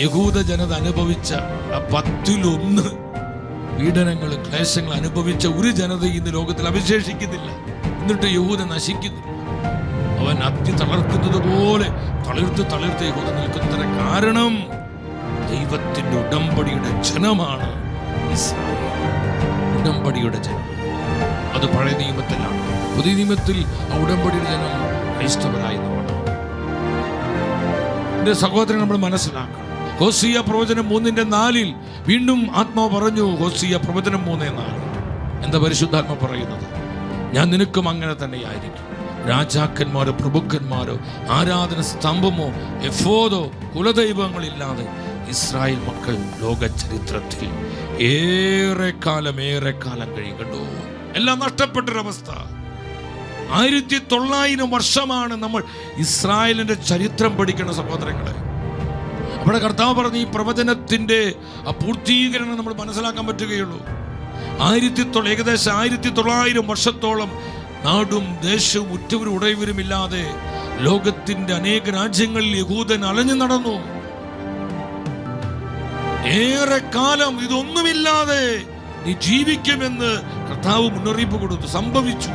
യഹൂദ ജനത അനുഭവിച്ച ആ പത്തിലൊന്ന് പീഡനങ്ങൾ ക്ലേശങ്ങൾ അനുഭവിച്ച ഒരു ജനത ഇന്ന് ലോകത്തിൽ അവശേഷിക്കുന്നില്ല. എന്നിട്ട് യഹൂദ നശിക്കുന്നു അവൻ അത്തി തളർക്കുന്നത് പോലെ തളിർത്ത് തളിർത്ത് യഹൂദ നിൽക്കുന്നതിന് കാരണം ദൈവത്തിന്റെ ഉടമ്പടിയുടെ ജനമാണ് ഉടമ്പടിയുടെ ജനം. അത് പഴയ നിയമത്തിലാണ്. പുതിയ നിയമത്തിൽ ആ ഉടമ്പടിയുടെ ജനം ക്രൈസ്തവരായി എന്റെ സഹോദരൻ നമ്മൾ മനസ്സിലാക്കണം. ഹോസിയ പ്രവചനം മൂന്നിന്റെ നാലിൽ വീണ്ടും ആത്മാവ് പറഞ്ഞു ഹോസിയ പ്രവചനം മൂന്നേ നാല് എന്താ പരിശുദ്ധാത്മ പറയുന്നത്? ഞാൻ നിനക്കും അങ്ങനെ തന്നെയായിരിക്കും. രാജാക്കന്മാരോ പ്രഭുക്കന്മാരോ ആരാധന സ്തംഭമോ എഫോദോ കുലദൈവങ്ങളില്ലാതെ ഇസ്രായേൽ മക്കൾ ലോക ചരിത്രത്തിൽ ഏറെ കാലം ഏറെ കാലം കഴിയുന്നുണ്ടോ? എല്ലാം നഷ്ടപ്പെട്ടൊരവസ്ഥ. ആയിരത്തി തൊള്ളായിരം വർഷമാണ് നമ്മൾ ഇസ്രായേലിന്റെ ചരിത്രം പഠിക്കുന്ന സഹോദരങ്ങളെ. അവിടെ കർത്താവ് പറഞ്ഞ ഈ പ്രവചനത്തിന്റെ ആ പൂർത്തീകരണം നമ്മൾ മനസ്സിലാക്കാൻ പറ്റുകയുള്ളൂ. ആയിരത്തി തൊള്ള ഏകദേശം ആയിരത്തി തൊള്ളായിരം വർഷത്തോളം നാടും ദേശവും ഉറ്റവരും ഉടയവരുമില്ലാതെ ലോകത്തിന്റെ അനേക രാജ്യങ്ങളിൽ യഹൂദൻ അലഞ്ഞു നടന്നു. ഏറെ കാലം ഇതൊന്നുമില്ലാതെ നീ ജീവിക്കുമെന്ന് കർത്താവ് മുന്നറിയിപ്പ് കൊടുത്തു സംഭവിച്ചു.